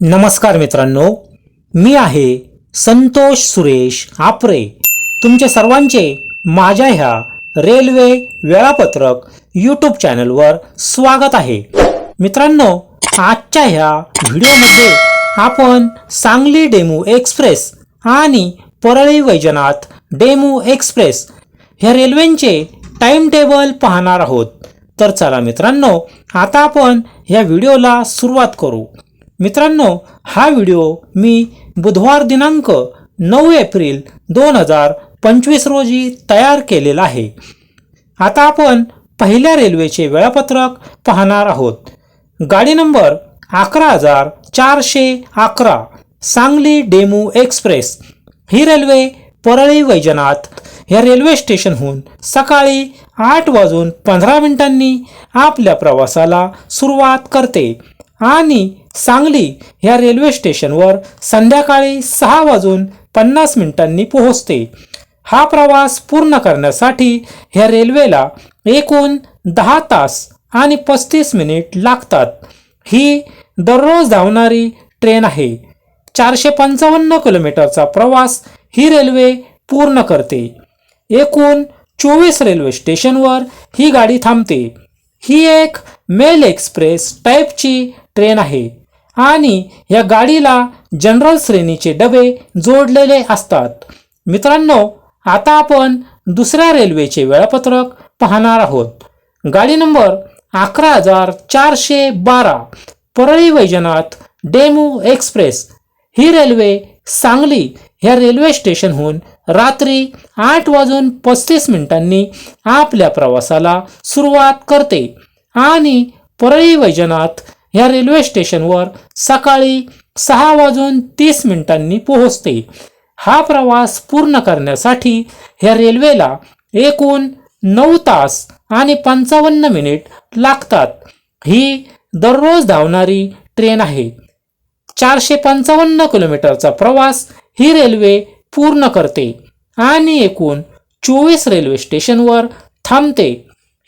नमस्कार मित्रांनो मी आहे संतोष सुरेश आपरे. तुमचे सर्वांचे माझ्या ह्या रेल्वे वेळापत्रक यूट्यूब चॅनलवर स्वागत आहे. मित्रांनो आजच्या ह्या व्हिडिओमध्ये आपण सांगली डेमू एक्सप्रेस आणि परळी वैजनाथ डेमू एक्सप्रेस ह्या रेल्वेंचे टाइम टेबल पाहणार आहोत. तर चला मित्रांनो आता आपण ह्या व्हिडिओला सुरुवात करू. मित्रांनो हा व्हिडिओ मी बुधवार दिनांक नऊ एप्रिल दोन हजार पंचवीस रोजी तयार केलेला आहे. आता आपण पहिल्या रेल्वेचे वेळापत्रक पाहणार आहोत. गाडी नंबर अकरा हजार चारशे अकरा सांगली डेमू एक्सप्रेस. ही रेल्वे परळी वैजनाथ या रेल्वे स्टेशनहून सकाळी आठ वाजून पंधरा मिनिटांनी आपल्या प्रवासाला सुरुवात करते आणि सांगली ह्या रेल्वे स्टेशनवर संध्याकाळी सहा वाजून पन्नास मिनिटांनी पोहोचते. हा प्रवास पूर्ण करण्यासाठी ह्या रेल्वेला एकूण दहा तास आणि पस्तीस मिनिट लागतात. ही दररोज धावणारी ट्रेन आहे. चारशे पंचावन्न किलोमीटरचा प्रवास ही रेल्वे पूर्ण करते. एकूण चोवीस रेल्वे स्टेशनवर ही गाडी थांबते. ही एक मेल एक्सप्रेस टाईपची ट्रेन आहे. आणि या गाडीला जनरल श्रेणीचे डबे जोडलेले असतात. मित्रांनो आता आपण दुसऱ्या रेल्वेचे वेळापत्रक पाहणार आहोत. गाडी नंबर अकरा हजार चारशे बारा परळी वैजनाथ डेमू एक्सप्रेस. ही रेल्वे सांगली ह्या रेल्वे स्टेशनहून रात्री आठ वाजून पस्तीस मिनिटांनी आपल्या प्रवासाला सुरुवात करते. आणि परळी वैजनाथ ह्या रेल्वे स्टेशनवर सकाळी सहा वाजून तीस मिनिटांनी पोहोचते. हा प्रवास पूर्ण करण्यासाठी ह्या रेल्वेला एकूण नऊ तास आणि पंचावन्न मिनिट लागतात. ही दररोज धावणारी ट्रेन आहे. चारशे पंचावन्न किलोमीटरचा प्रवास ही रेल्वे पूर्ण करते आणि एकूण चोवीस रेल्वे स्टेशनवर थांबते.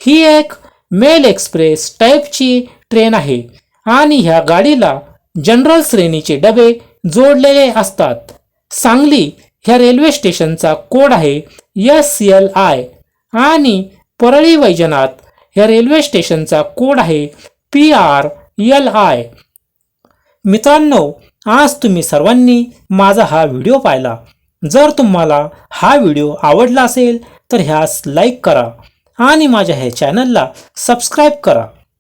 ही एक मेल एक्सप्रेस टाईपची ट्रेन आहे. आणि ह्या गाडीला जनरल श्रेणीचे डबे जोडलेले असतात. सांगली ह्या रेल्वे स्टेशनचा कोड आहे एस एल आय आणि परळी वैजनाथ ह्या रेल्वे स्टेशनचा कोड आहे पी आर एल आय. मित्रांनो आज तुम्ही सर्वांनी माझा हा व्हिडिओ पाहिला. जर तुम्हाला हा व्हिडिओ आवडला असेल तर ह्यास लाईक करा आणि माझ्या ह्या चॅनलला सबस्क्राईब करा.